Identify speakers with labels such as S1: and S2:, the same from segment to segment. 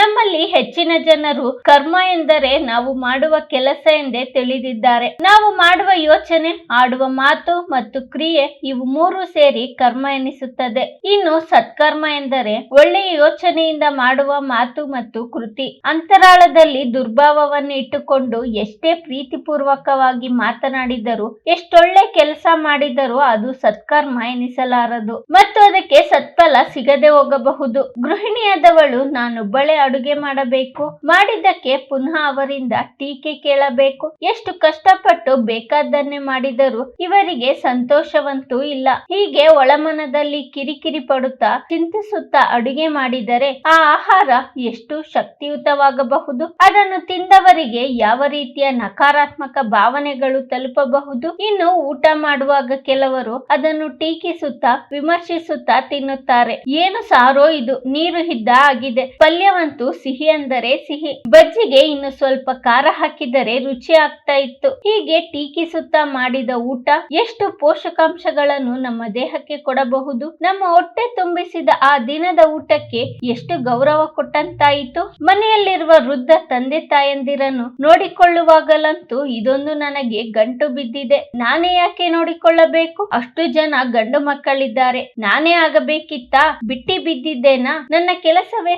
S1: ನಮ್ಮಲ್ಲಿ ಹೆಚ್ಚಿನ ಜನರು ಕರ್ಮ ಎಂದರೆ ನಾವು ಮಾಡುವ ಕೆಲಸ ಎಂದೇ ತಿಳಿದಿದ್ದಾರೆ. ನಾವು ಮಾಡುವ ಯೋಚನೆ, ಆಡುವ ಮಾತು ಮತ್ತು ಕ್ರಿಯೆ ಇವು ಮೂರು ಸೇರಿ ಕರ್ಮ ಎನಿಸುತ್ತದೆ. ಇನ್ನು ಸತ್ಕರ್ಮ ಎಂದರೆ ಒಳ್ಳೆಯ ಯೋಚನೆಯಿಂದ ಮಾಡುವ ಮಾತು ಮತ್ತು ಕೃತಿ. ಅಂತರಾಳದಲ್ಲಿ ದುರ್ಭಾವವನ್ನು ಇಟ್ಟುಕೊಂಡು ಎಷ್ಟೇ ಪ್ರೀತಿಪೂರ್ವಕವಾಗಿ ಮಾತನಾಡಿದರೂ, ಎಷ್ಟೊಳ್ಳೆ ಕೆಲಸ ಮಾಡಿದರೂ ಅದು ಸತ್ಕರ್ಮ ಎನಿಸಲಾರದು. ಮತ್ತು ಅದಕ್ಕೆ ಸತ್ಫಲ ಸಿಗದೆ ಹೋಗಬಹುದು. ಗೃಹಿಣಿಯಾದವಳು ನಾನೊಬ್ಬಳೇ ಅಡುಗೆ ಮಾಡಬೇಕು. ಮಾಡಿದ್ದಕ್ಕೆ ಪುನಃ ಅವರಿಂದ ಟೀಕೆ ಕೇಳಬೇಕು. ಎಷ್ಟು ಕಷ್ಟಪಟ್ಟು ಬೇಕಾದ್ದನ್ನೇ ಮಾಡಿದರೂ ಇವರಿಗೆ ಸಂತೋಷವಂತೂ ಇಲ್ಲ. ಹೀಗೆ ಒಳಮನದಲ್ಲಿ ಕಿರಿಕಿರಿ ಪಡುತ್ತಾ ಚಿಂತಿಸುತ್ತಾ ಅಡುಗೆ ಮಾಡಿದರೆ ಆ ಆಹಾರ ಎಷ್ಟು ಶಕ್ತಿಯುತವಾಗಬಹುದು? ಅದನ್ನು ತಿಂದವರಿಗೆ ಯಾವ ರೀತಿಯ ನಕಾರಾತ್ಮಕ ಭಾವನೆಗಳು ತಲುಪಬಹುದು? ಇನ್ನು ಊಟ ಮಾಡುವಾಗ ಕೆಲವರು ಅದನ್ನು ಟೀಕಿಸುತ್ತಾ, ವಿಮರ್ಶಿಸುತ್ತಾ ತಿನ್ನುತ್ತಾರೆ. ಏನು ಸಾರೋ ಇದು, ನೀರು ಇದ್ದ ಆಗಿದೆ. ಪಲ್ಯವಂತೂ ಸಿಹಿ ಅಂದರೆ ಸಿಹಿ. ಬಜ್ಜಿಗೆ ಇನ್ನು ಸ್ವಲ್ಪ ಖಾರ ಹಾಕಿದರೆ ರುಚಿ ಆಗ್ತಾ ಇತ್ತು. ಹೀಗೆ ಟೀಕಿಸುತ್ತಾ ಮಾಡಿದ ಊಟ ಎಷ್ಟು ಪೋಷಕಾಂಶಗಳನ್ನು ನಮ್ಮ ದೇಹಕ್ಕೆ ಕೊಡಬಹುದು? ನಮ್ಮ ಹೊಟ್ಟೆ ತುಂಬಿಸಿದ ಆ ದಿನದ ಊಟಕ್ಕೆ ಎಷ್ಟು ಗೌರವ ಕೊಟ್ಟಂತಾಯಿತು? ಮನೆಯಲ್ಲಿರುವ ವೃದ್ಧ ತಂದೆ ತಾಯಂದಿರನ್ನು ನೋಡಿಕೊಳ್ಳುವಾಗಲಂತೂ ಇದೊಂದು ನನಗೆ ಗಂಟು ಬಿದ್ದಿದೆ. ನಾನೇ ಯಾಕೆ ನೋಡಿಕೊಳ್ಳಬೇಕು? ಅಷ್ಟು ಜನ ಗಂಡು ಮಕ್ಕಳಿದ್ದಾರೆ. ನಾನೇ ಆಗಬೇಕಿತ್ತಾ? ಬಿಟ್ಟಿ ಬಿದ್ದಿದ್ದೇನಾ? ನನ್ನ ಕೆಲಸವೇ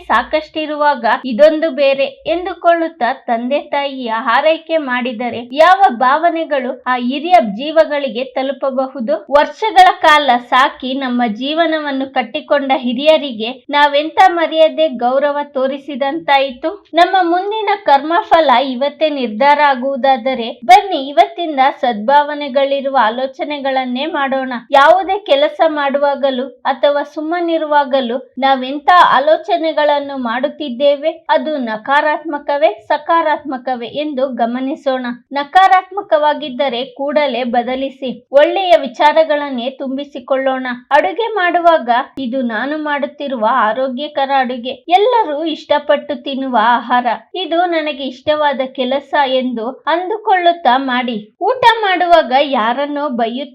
S1: ಸಾಕಷ್ಟಿರುವಾಗ ಇದೊಂದು ಬೇರೆ ಎಂದುಕೊಳ್ಳುತ್ತಾ ತಂದೆ ತಾಯಿಯ ಹಾರೈಕೆ ಮಾಡಿದರೆ ಯಾವ ಭಾವನೆಗಳು ಆ ಹಿರಿಯ ಜೀವಗಳಿಗೆ ತಲುಪಬಹುದು? ವರ್ಷಗಳ ಕಾಲ ಸಾಕಿ ನಮ್ಮ ಜೀವನವನ್ನು ಕಟ್ಟಿಕೊಂಡ ಹಿರಿಯರಿಗೆ ನಾವೆಂತ ಮರ್ಯಾದೆ, ಗೌರವ ತೋರಿಸಿದಂತಾಯಿತು? ನಮ್ಮ ಮುಂದಿನ ಕರ್ಮಫಲ ಇವತ್ತೇ ನಿರ್ಧಾರ ಆಗುವುದಾದರೆ ಬನ್ನಿ ಇವತ್ತಿಂದ ಸದ್ಭಾವನೆಗಳಿರುವ ಆಲೋಚನೆಗಳನ್ನೇ ಮಾಡೋಣ. ಯಾವುದೇ ಕೆಲಸ ಮಾಡುವಾಗಲೂ ಅಥವಾ ಸುಮ್ಮನಿರುವಾಗಲೂ ನಾವೆಂತ ಆಲೋಚನೆಗಳನ್ನು ಮಾಡುತ್ತಿದ್ದೇವೆ ಅದು ನಕಾರಾತ್ಮಕವೇ, ಸಕಾರಾತ್ಮಕವೇ ಎಂದು ಗಮನಿಸೋಣ. ನಕಾರಾತ್ಮಕವಾಗಿದ್ದರೆ ಕೂಡಲೇ ಬದಲಿಸಿ, ಒಳ್ಳೆಯ ವಿಚಾರಗಳನ್ನೇ ತುಂಬಿಸಿಕೊಳ್ಳೋಣ. ಅಡುಗೆ ಮಾಡುವಾಗ ಇದು ನಾನು ಮಾಡುತ್ತಿರುವ ಆರೋಗ್ಯಕರ ಅಡುಗೆ. ಎಲ್ಲರೂ ಇಷ್ಟಪಟ್ಟು ತಿನ್ನುವ ಆಹಾರ. ಇದು ನನಗೆ ಇಷ್ಟವಾದ ಕೆಲಸ ಎಂದು ಅಂದುಕೊಳ್ಳುತ್ತಾ ಮಾಡಿ. ಊಟ ಮಾಡುವಾಗ ಯಾರನ್ನೋ ಬೈಯುತ್ತಾ